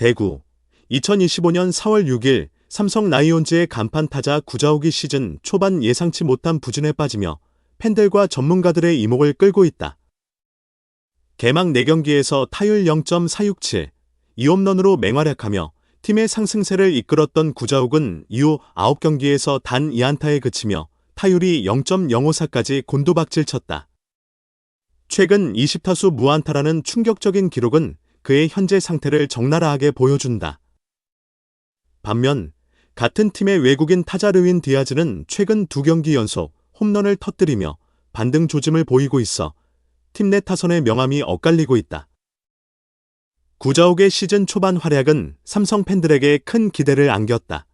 대구 2025년 4월 6일 삼성 라이온즈의 간판 타자 구자욱이 시즌 초반 예상치 못한 부진에 빠지며 팬들과 전문가들의 이목을 끌고 있다. 개막 4경기에서 타율 0.467, 2홈런으로 맹활약하며 팀의 상승세를 이끌었던 구자욱은 이후 9경기에서 단 2안타에 그치며 타율이 0.054까지 곤두박질 쳤다. 최근 20타수 무안타라는 충격적인 기록은 그의 현재 상태를 적나라하게 보여준다. 반면 같은 팀의 외국인 타자 르윈 디아즈는 최근 두 경기 연속 홈런을 터뜨리며 반등 조짐을 보이고 있어 팀 내 타선의 명암이 엇갈리고 있다. 구자욱의 시즌 초반 활약은 삼성 팬들에게 큰 기대를 안겼다.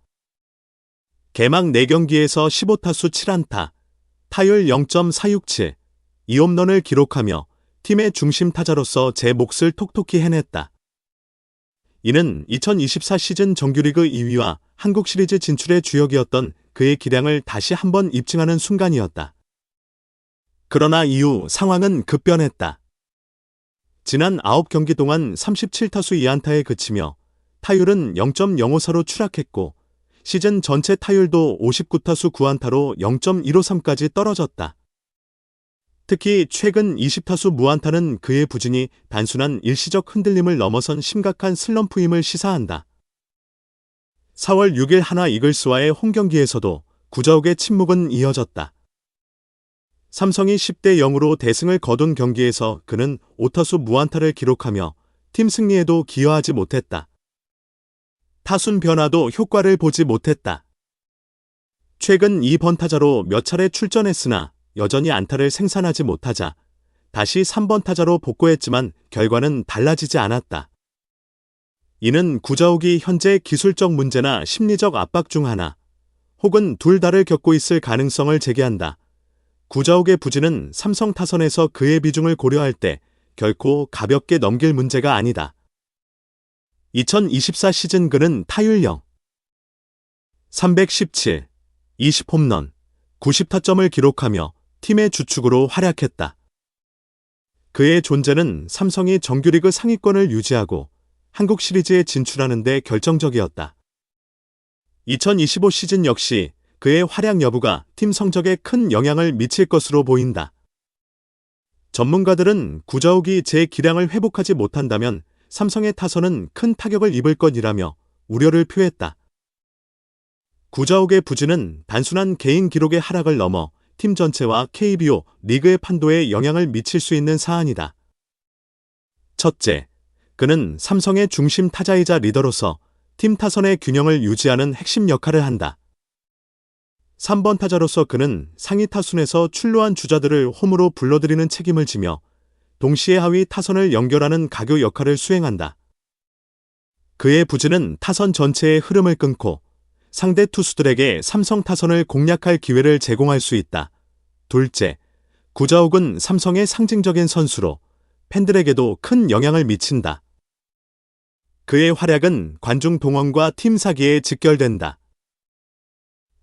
개막 4경기에서 15타수 7안타, 타율 0.467, 2홈런을 기록하며 팀의 중심 타자로서 제 몫을 톡톡히 해냈다. 이는 2024 시즌 정규리그 2위와 한국 시리즈 진출의 주역이었던 그의 기량을 다시 한번 입증하는 순간이었다. 그러나 이후 상황은 급변했다. 지난 9경기 동안 37타수 2안타에 그치며 타율은 0.054로 추락했고 시즌 전체 타율도 59타수 9안타로 0.153까지 떨어졌다. 특히 최근 20타수 무안타는 그의 부진이 단순한 일시적 흔들림을 넘어선 심각한 슬럼프임을 시사한다. 4월 6일 하나 이글스와의 홈 경기에서도 구자욱의 침묵은 이어졌다. 삼성이 10대 0으로 대승을 거둔 경기에서 그는 5타수 무안타를 기록하며 팀 승리에도 기여하지 못했다. 타순 변화도 효과를 보지 못했다. 최근 2번 타자로 몇 차례 출전했으나 여전히 안타를 생산하지 못하자 다시 3번 타자로 복구했지만 결과는 달라지지 않았다. 이는 구자욱이 현재 기술적 문제나 심리적 압박 중 하나 혹은 둘 다를 겪고 있을 가능성을 제기한다. 구자욱의 부진은 삼성 타선에서 그의 비중을 고려할 때 결코 가볍게 넘길 문제가 아니다. 2024 시즌 그는 타율 0 317, 20홈런, 90타점을 기록하며 팀의 주축으로 활약했다. 그의 존재는 삼성이 정규리그 상위권을 유지하고 한국 시리즈에 진출하는 데 결정적이었다. 2025 시즌 역시 그의 활약 여부가 팀 성적에 큰 영향을 미칠 것으로 보인다. 전문가들은 구자욱이 제 기량을 회복하지 못한다면 삼성의 타선은 큰 타격을 입을 것이라며 우려를 표했다. 구자욱의 부진은 단순한 개인 기록의 하락을 넘어 팀 전체와 KBO 리그의 판도에 영향을 미칠 수 있는 사안이다. 첫째, 그는 삼성의 중심 타자이자 리더로서 팀 타선의 균형을 유지하는 핵심 역할을 한다. 3번 타자로서 그는 상위 타순에서 출루한 주자들을 홈으로 불러들이는 책임을 지며 동시에 하위 타선을 연결하는 가교 역할을 수행한다. 그의 부진은 타선 전체의 흐름을 끊고 상대 투수들에게 삼성 타선을 공략할 기회를 제공할 수 있다. 둘째, 구자욱은 삼성의 상징적인 선수로 팬들에게도 큰 영향을 미친다. 그의 활약은 관중 동원과 팀 사기에 직결된다.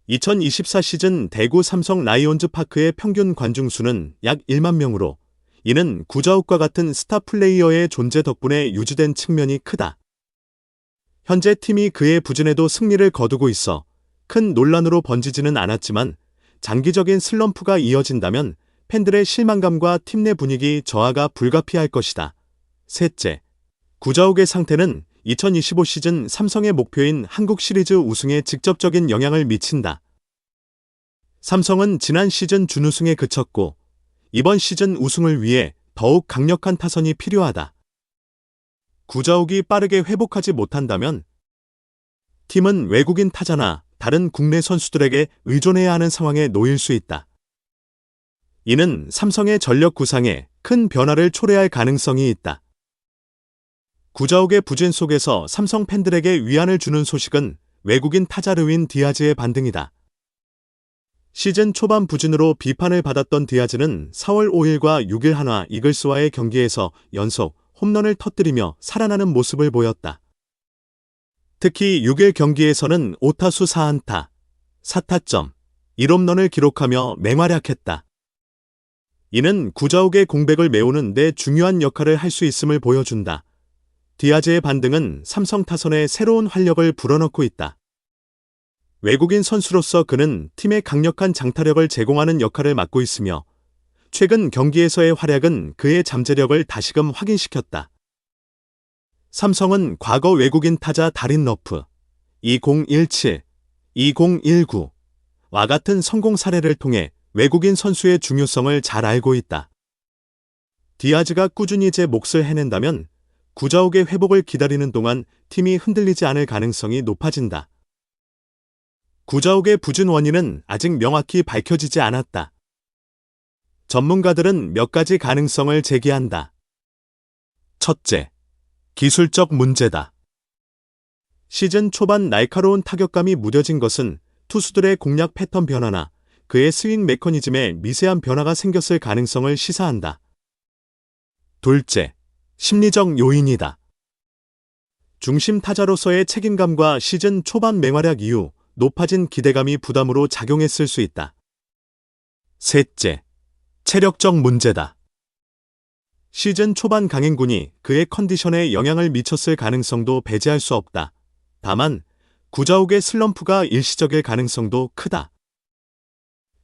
2024 시즌 대구 삼성 라이온즈 파크의 평균 관중 수는 약 1만 명으로 이는 구자욱과 같은 스타 플레이어의 존재 덕분에 유지된 측면이 크다. 현재 팀이 그의 부진에도 승리를 거두고 있어 큰 논란으로 번지지는 않았지만 장기적인 슬럼프가 이어진다면 팬들의 실망감과 팀 내 분위기 저하가 불가피할 것이다. 셋째, 구자욱의 상태는 2025 시즌 삼성의 목표인 한국 시리즈 우승에 직접적인 영향을 미친다. 삼성은 지난 시즌 준우승에 그쳤고 이번 시즌 우승을 위해 더욱 강력한 타선이 필요하다. 구자욱이 빠르게 회복하지 못한다면 팀은 외국인 타자나 다른 국내 선수들에게 의존해야 하는 상황에 놓일 수 있다. 이는 삼성의 전력 구상에 큰 변화를 초래할 가능성이 있다. 구자욱의 부진 속에서 삼성 팬들에게 위안을 주는 소식은 외국인 타자 르윈 디아즈의 반등이다. 시즌 초반 부진으로 비판을 받았던 디아즈는 4월 5일과 6일 한화 이글스와의 경기에서 연속 홈런을 터뜨리며 살아나는 모습을 보였다. 특히 6일 경기에서는 5타수 4안타, 4타점, 1홈런을 기록하며 맹활약했다. 이는 구자욱의 공백을 메우는 데 중요한 역할을 할 수 있음을 보여준다. 디아즈의 반등은 삼성 타선에 새로운 활력을 불어넣고 있다. 외국인 선수로서 그는 팀의 강력한 장타력을 제공하는 역할을 맡고 있으며 최근 경기에서의 활약은 그의 잠재력을 다시금 확인시켰다. 삼성은 과거 외국인 타자 다린 러프 2017, 2019 와 같은 성공 사례를 통해 외국인 선수의 중요성을 잘 알고 있다. 디아즈가 꾸준히 제 몫을 해낸다면 구자욱의 회복을 기다리는 동안 팀이 흔들리지 않을 가능성이 높아진다. 구자욱의 부진 원인은 아직 명확히 밝혀지지 않았다. 전문가들은 몇 가지 가능성을 제기한다. 첫째, 기술적 문제다. 시즌 초반 날카로운 타격감이 무뎌진 것은 투수들의 공략 패턴 변화나 그의 스윙 메커니즘에 미세한 변화가 생겼을 가능성을 시사한다. 둘째, 심리적 요인이다. 중심 타자로서의 책임감과 시즌 초반 맹활약 이후 높아진 기대감이 부담으로 작용했을 수 있다. 셋째, 체력적 문제다. 시즌 초반 강행군이 그의 컨디션에 영향을 미쳤을 가능성도 배제할 수 없다. 다만 구자욱의 슬럼프가 일시적일 가능성도 크다.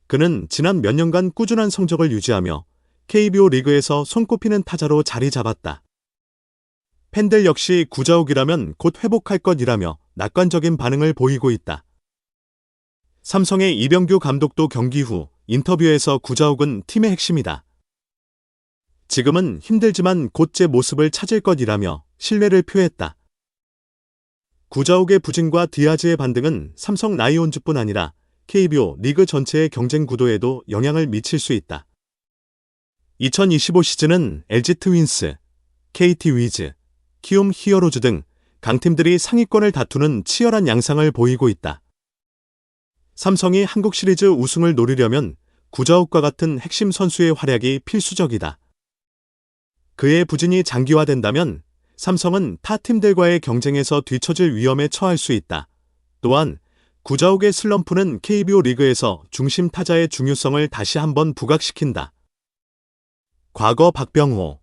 그는 지난 몇 년간 꾸준한 성적을 유지하며 KBO 리그에서 손꼽히는 타자로 자리 잡았다. 팬들 역시 구자욱이라면 곧 회복할 것이라며 낙관적인 반응을 보이고 있다. 삼성의 이병규 감독도 경기 후 인터뷰에서 구자욱은 팀의 핵심이다. 지금은 힘들지만 곧 제 모습을 찾을 것이라며 신뢰를 표했다. 구자욱의 부진과 디아즈의 반등은 삼성 라이온즈뿐 아니라 KBO 리그 전체의 경쟁 구도에도 영향을 미칠 수 있다. 2025 시즌은 LG 트윈스, KT 위즈, 키움 히어로즈 등 강팀들이 상위권을 다투는 치열한 양상을 보이고 있다. 삼성이 한국 시리즈 우승을 노리려면 구자욱과 같은 핵심 선수의 활약이 필수적이다. 그의 부진이 장기화된다면 삼성은 타 팀들과의 경쟁에서 뒤처질 위험에 처할 수 있다. 또한 구자욱의 슬럼프는 KBO 리그에서 중심 타자의 중요성을 다시 한번 부각시킨다. 과거 박병호,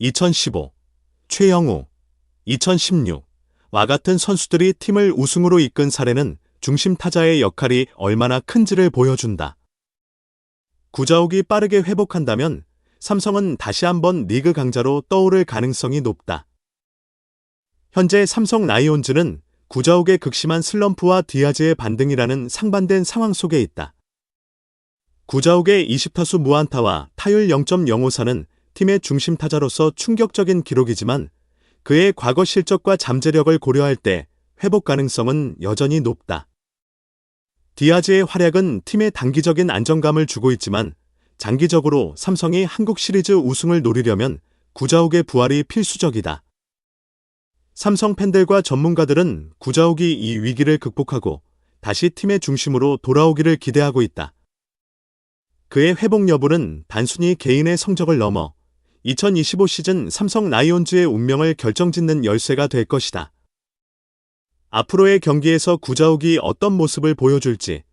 2015, 최영우, 2016와 같은 선수들이 팀을 우승으로 이끈 사례는 중심 타자의 역할이 얼마나 큰지를 보여준다. 구자욱이 빠르게 회복한다면 삼성은 다시 한번 리그 강자로 떠오를 가능성이 높다. 현재 삼성 라이온즈는 구자욱의 극심한 슬럼프와 디아즈의 반등이라는 상반된 상황 속에 있다. 구자욱의 20타수 무안타와 타율 0.054는 팀의 중심 타자로서 충격적인 기록이지만 그의 과거 실적과 잠재력을 고려할 때 회복 가능성은 여전히 높다. 디아즈의 활약은 팀에 단기적인 안정감을 주고 있지만 장기적으로 삼성이 한국 시리즈 우승을 노리려면 구자욱의 부활이 필수적이다. 삼성 팬들과 전문가들은 구자욱이 이 위기를 극복하고 다시 팀의 중심으로 돌아오기를 기대하고 있다. 그의 회복 여부는 단순히 개인의 성적을 넘어 2025 시즌 삼성 라이온즈의 운명을 결정짓는 열쇠가 될 것이다. 앞으로의 경기에서 구자욱이 어떤 모습을 보여줄지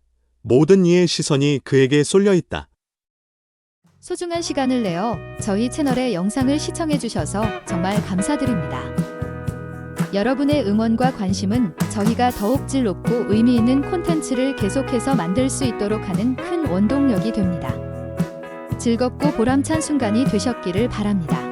모든 이의 시선이 그에게 쏠려 있다. 소중한 시간을 내어 저희 채널의 영상을 시청해 주셔서 정말 감사드립니다. 여러분의 응원과 관심은 저희가 더욱 질 높고 의미 있는 콘텐츠를 계속해서 만들 수 있도록 하는 큰 원동력이 됩니다. 즐겁고 보람찬 순간이 되셨기를 바랍니다.